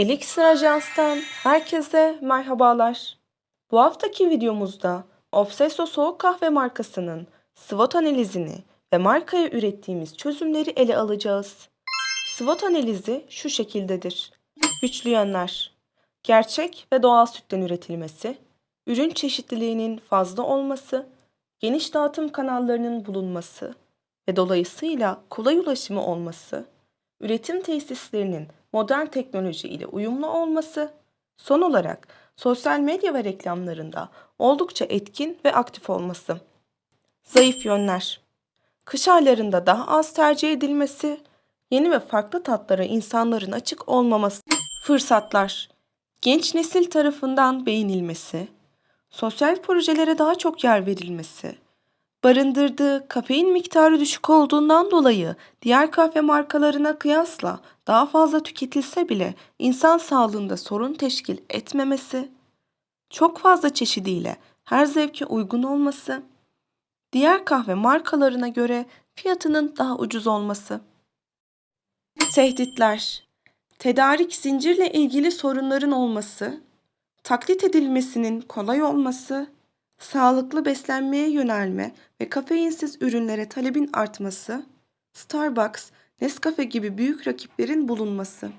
Elixir Ajans'tan herkese merhabalar. Bu haftaki videomuzda Obsesso Soğuk Kahve markasının SWOT analizini ve markaya ürettiğimiz çözümleri ele alacağız. SWOT analizi şu şekildedir. Güçlü yönler. Gerçek ve doğal sütten üretilmesi, ürün çeşitliliğinin fazla olması, geniş dağıtım kanallarının bulunması ve dolayısıyla kolay ulaşımı olması, üretim tesislerinin modern teknoloji ile uyumlu olması, son olarak sosyal medya ve reklamlarında oldukça etkin ve aktif olması. Zayıf yönler. Kış aylarında daha az tercih edilmesi, yeni ve farklı tatlara insanların açık olmaması. Fırsatlar. Genç nesil tarafından beğenilmesi, sosyal projelere daha çok yer verilmesi, barındırdığı kafein miktarı düşük olduğundan dolayı diğer kahve markalarına kıyasla daha fazla tüketilse bile insan sağlığında sorun teşkil etmemesi, çok fazla çeşidiyle her zevke uygun olması, diğer kahve markalarına göre fiyatının daha ucuz olması. Tehditler Tedarik zincirle ilgili sorunların olması, taklit edilmesinin kolay olması, sağlıklı beslenmeye yönelme ve kafeinsiz ürünlere talebin artması, Starbucks, Nescafe gibi büyük rakiplerin bulunması.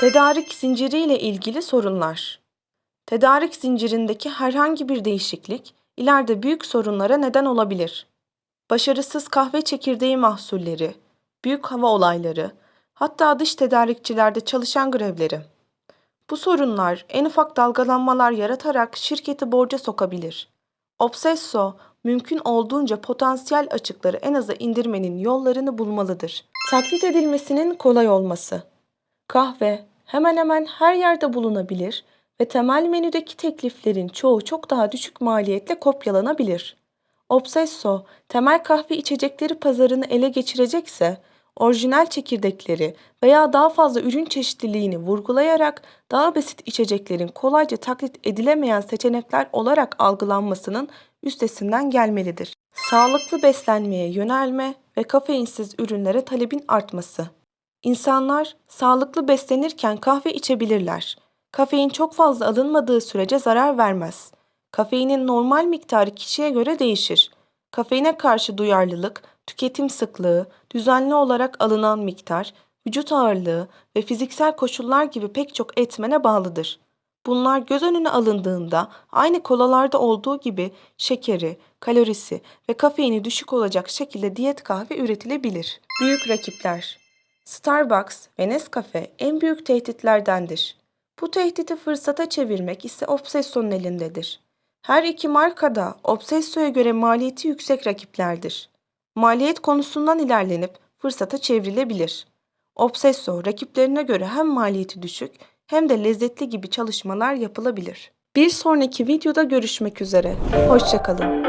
Tedarik zinciriyle ilgili sorunlar. Tedarik zincirindeki herhangi bir değişiklik ileride büyük sorunlara neden olabilir. Başarısız kahve çekirdeği mahsulleri, büyük hava olayları, hatta dış tedarikçilerde çalışan grevleri. Bu sorunlar en ufak dalgalanmalar yaratarak şirketi borca sokabilir. Obsesso, mümkün olduğunca potansiyel açıkları en aza indirmenin yollarını bulmalıdır. Taklit edilmesinin kolay olması. Kahve hemen hemen her yerde bulunabilir ve temel menüdeki tekliflerin çoğu çok daha düşük maliyetle kopyalanabilir. Obsesso, temel kahve içecekleri pazarını ele geçirecekse, orijinal çekirdekleri veya daha fazla ürün çeşitliliğini vurgulayarak daha basit içeceklerin kolayca taklit edilemeyen seçenekler olarak algılanmasının üstesinden gelmelidir. Sağlıklı beslenmeye yönelme ve kafeinsiz ürünlere talebin artması. İnsanlar sağlıklı beslenirken kahve içebilirler. Kafein çok fazla alınmadığı sürece zarar vermez. Kafeinin normal miktarı kişiye göre değişir. Kafeine karşı duyarlılık, tüketim sıklığı, düzenli olarak alınan miktar, vücut ağırlığı ve fiziksel koşullar gibi pek çok etmene bağlıdır. Bunlar göz önüne alındığında aynı kolalarda olduğu gibi şekeri, kalorisi ve kafeini düşük olacak şekilde diyet kahve üretilebilir. Büyük rakipler Starbucks ve Nescafe en büyük tehditlerdendir. Bu tehdidi fırsata çevirmek ise Obsesso'nun elindedir. Her iki marka da Obsesso'ya göre maliyeti yüksek rakiplerdir. Maliyet konusundan ilerlenip fırsata çevrilebilir. Obsesso rakiplerine göre hem maliyeti düşük hem de lezzetli gibi çalışmalar yapılabilir. Bir sonraki videoda görüşmek üzere. Hoşçakalın.